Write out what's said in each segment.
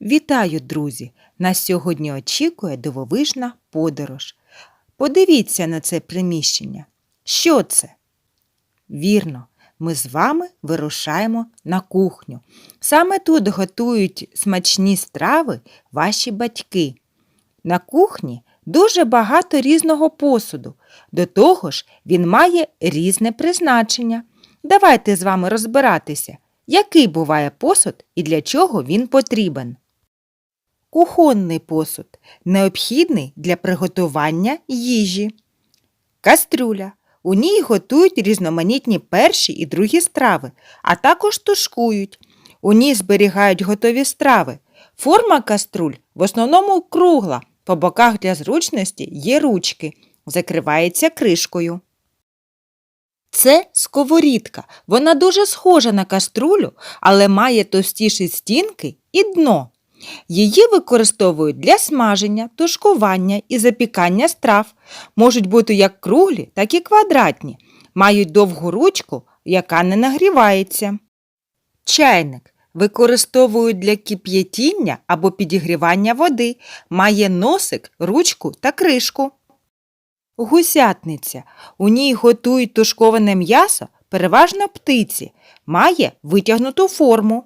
Вітаю, друзі! Нас сьогодні очікує дивовижна подорож. Подивіться на це приміщення. Що це? Вірно, ми з вами вирушаємо на кухню. Саме тут готують смачні страви ваші батьки. На кухні дуже багато різного посуду. До того ж, він має різне призначення. Давайте з вами розбиратися, який буває посуд і для чого він потрібен. Кухонний посуд необхідний для приготування їжі. Кастрюля. У ній готують різноманітні перші і другі страви, а також тушкують. У ній зберігають готові страви. Форма каструль в основному кругла, по боках для зручності є ручки, закривається кришкою. Це сковорідка. Вона дуже схожа на каструлю, але має товстіші стінки і дно. Її використовують для смаження, тушкування і запікання страв. Можуть бути як круглі, так і квадратні. Мають довгу ручку, яка не нагрівається. Чайник використовують для кип'ятіння або підігрівання води. Має носик, ручку та кришку. Гусятниця. У ній готують тушковане м'ясо, переважно птиці. Має витягнуту форму.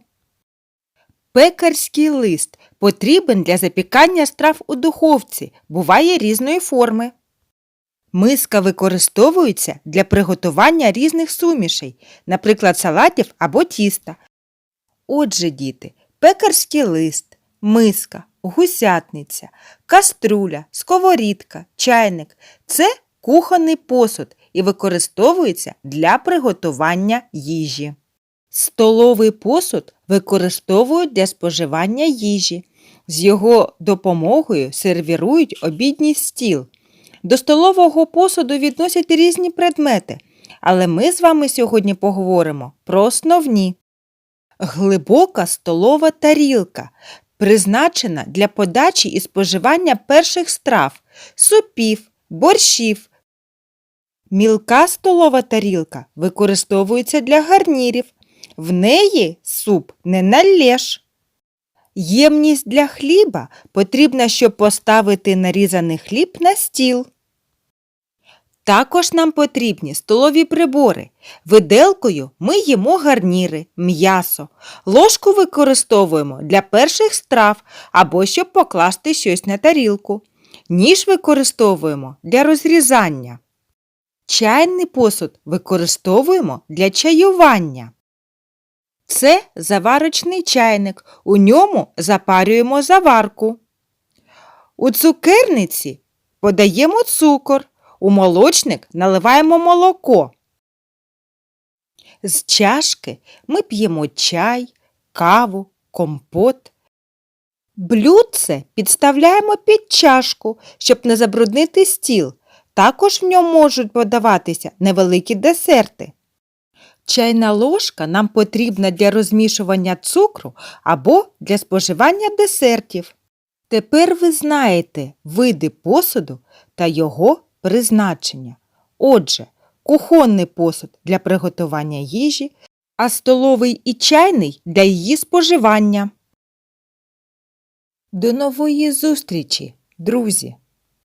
Пекарський лист потрібен для запікання страв у духовці, буває різної форми. Миска використовується для приготування різних сумішей, наприклад, салатів або тіста. Отже, діти, пекарський лист, миска, гусятниця, каструля, сковорідка, чайник це кухонний посуд і використовується для приготування їжі. Столовий посуд використовують для споживання їжі. З його допомогою сервірують обідній стіл. До столового посуду відносять різні предмети, але ми з вами сьогодні поговоримо про основні. Глибока столова тарілка призначена для подачі і споживання перших страв, супів, борщів. Мілка столова тарілка використовується для гарнірів. В неї суп не налєш. Ємність для хліба потрібна, щоб поставити нарізаний хліб на стіл. Також нам потрібні столові прибори. Виделкою ми їмо гарніри, м'ясо. Ложку використовуємо для перших страв або щоб покласти щось на тарілку. Ніж використовуємо для розрізання. Чайний посуд використовуємо для чаювання. Це заварочний чайник. У ньому запарюємо заварку. У цукерниці подаємо цукор. У молочник наливаємо молоко. З чашки ми п'ємо чай, каву, компот. Блюдце підставляємо під чашку, щоб не забруднити стіл. Також в ньому можуть подаватися невеликі десерти. Чайна ложка нам потрібна для розмішування цукру або для споживання десертів. Тепер ви знаєте види посуду та його призначення. Отже, кухонний посуд для приготування їжі, а столовий і чайний для її споживання. До нової зустрічі, друзі!